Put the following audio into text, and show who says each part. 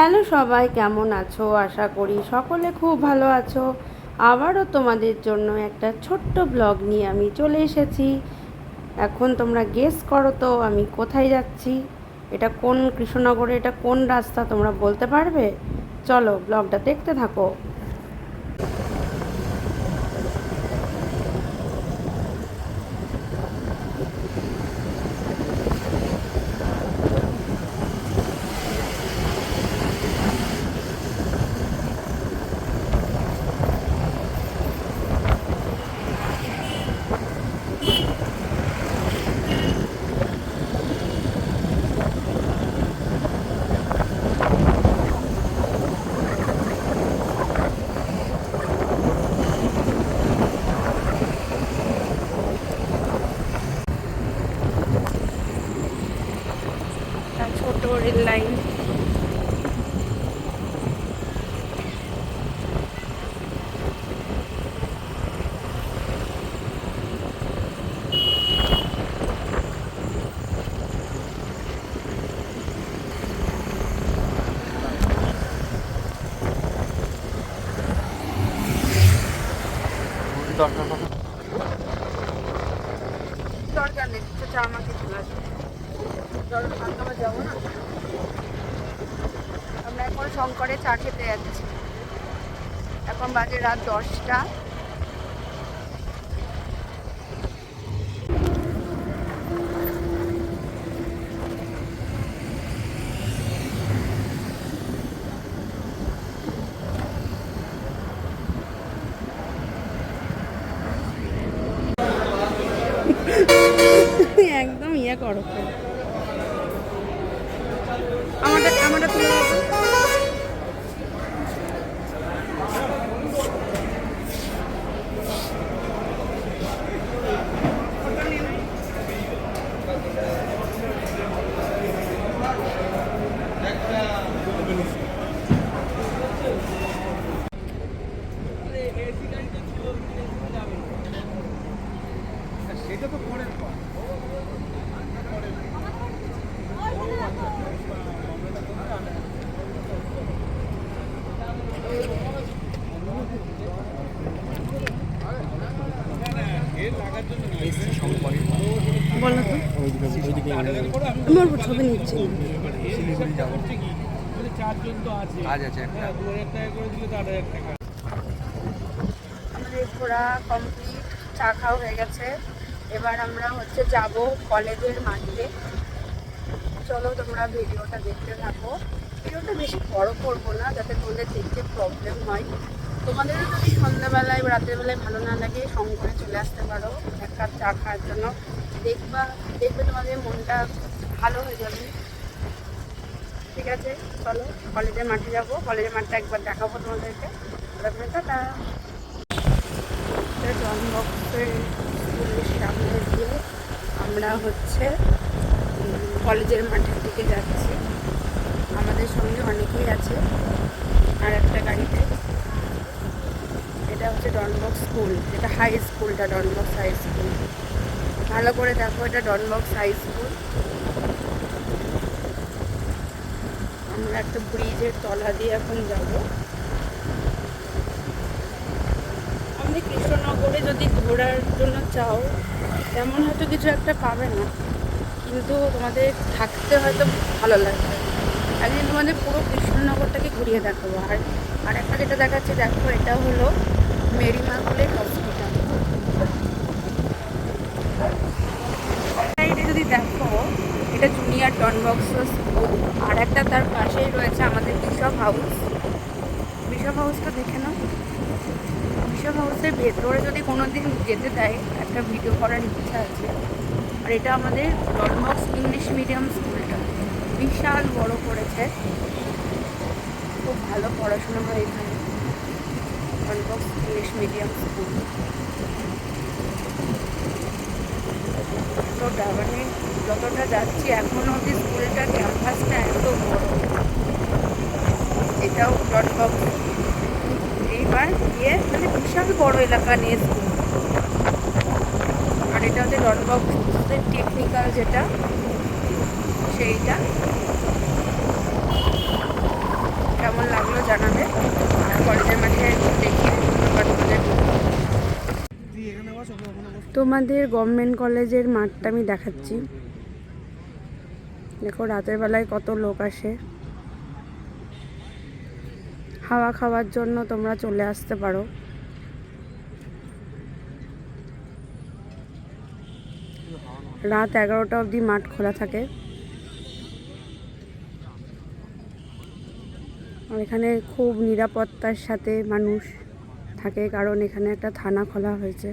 Speaker 1: Hello সবাই, কেমন আছো? আশা করি সকলে খুব ভালো আছো। আবারও তোমাদের জন্য একটা ছোট্ট ব্লগ নিয়ে আমি চলে এসেছি। এখন তোমরা গেস করো তো আমি কোথায় যাচ্ছি? এটা কোন কৃষ্ণনগরে, এটা কোন রাস্তা তোমরা বলতে পারবে? চলো ব্লগটা দেখতে থাকো একটা ছোট লাইন দরকার নেই আমাকে চলে আসবে আমরা যাব না আমরা এখন শঙ্করে চা খেতে যাচ্ছি। এখন বাজে রাত দশটা। একদম ইয়ে করো। আমারটা আমারটা তুলে দাও তো।
Speaker 2: সেটা তো পরের পর
Speaker 1: বলো তো। আমার ছবি নিচ্ছি। ঘোরা কমপ্লিট চা খাওয়া হয়ে গেছে। এবার আমরা হচ্ছে যাব কলেজের মাঠে। চলো তোমরা ভিডিওটা দেখতে থাকো। ভিডিওটা বেশি বড় করব না যাতে তোমাদের দেখতে প্রবলেম হয়। তোমাদেরও যদি সন্ধ্যাবেলায় বা রাতের বেলায় ভালো না লাগে, সঙ্গে চলে আসতে পারো, এক কাপ চা খাওয়ার জন্য। দেখবা, দেখবে তোমাদের মনটা ভালো হয়ে যাবে। ঠিক আছে? চলো, কলেজের মাঠে যাব। কলেজের মাঠটা একবার দেখাবো তোমাদেরকে। সামনে দিয়ে আমরা হচ্ছে কলেজের মাঠের দিকে যাচ্ছি। আমাদের সঙ্গে অনেকেই আছে আর একটা গাড়িতে এটা হচ্ছে ডনবক্স স্কুল এটা হাই স্কুলটা ডনবক্স হাই স্কুল ভালো করে দেখো, এটা ডনবক্স হাই স্কুল আমরা একটা ব্রিজের তলা দিয়ে এখন যাব। আমাদের কৃষ্ণনগরে যদি ঘোরার জন্য চাও, তেমন হয়তো কিছু একটা পাবে না। কিন্তু তোমাদের থাকতে হয়তো ভালো লাগবে। একদিন তোমাদের পুরো কৃষ্ণনগরটাকে ঘুরিয়ে দেখাবো। আর আর একটা যেটা দেখাচ্ছে, দেখো, এটা হলো মেরিমাগুলের হসপিটাল। এটা যদি দেখো, এটা জুনিয়র ডনবক্স স্কুল। আর একটা তার পাশেই রয়েছে আমাদের বিশপ হাউস। বিশপ হাউসটা দেখে নাও। বিশপ হাউসের ভেতরে যদি কোনো দিন যেতে দেয়, একটা ভিডিও করার ইচ্ছা আছে। আর এটা আমাদের ডনবক্স ইংলিশ মিডিয়াম স্কুলটা। বিশাল বড় করেছে। খুব ভালো পড়াশোনা হয় এখানে। ডনবক্স ইংলিশ মিডিয়াম স্কুল যতটা মানে যতটা যাচ্ছি এখনও অবধি স্কুলটার ক্যাম্পাসটা এত বড়। এটাও ডনবক্স এইবার গিয়ে মানে বিশাল বড় এলাকা নিয়ে স্কুল আর এটা হচ্ছে ডনবক্সের টেকনিক্যাল যেটা, সেইটা। তোমাদের গভর্নমেন্ট কলেজের মাঠটা আমি দেখাচ্ছি। দেখো রাতের বেলায় কত লোক আসে। হাওয়া খাওয়ার জন্য তোমরা চলে আসতে পারো। রাত এগারোটা অবধি মাঠ খোলা থাকে। এখানে খুব নিরাপত্তার সাথে মানুষ থাকে, কারণ এখানে একটা থানা খোলা হয়েছে।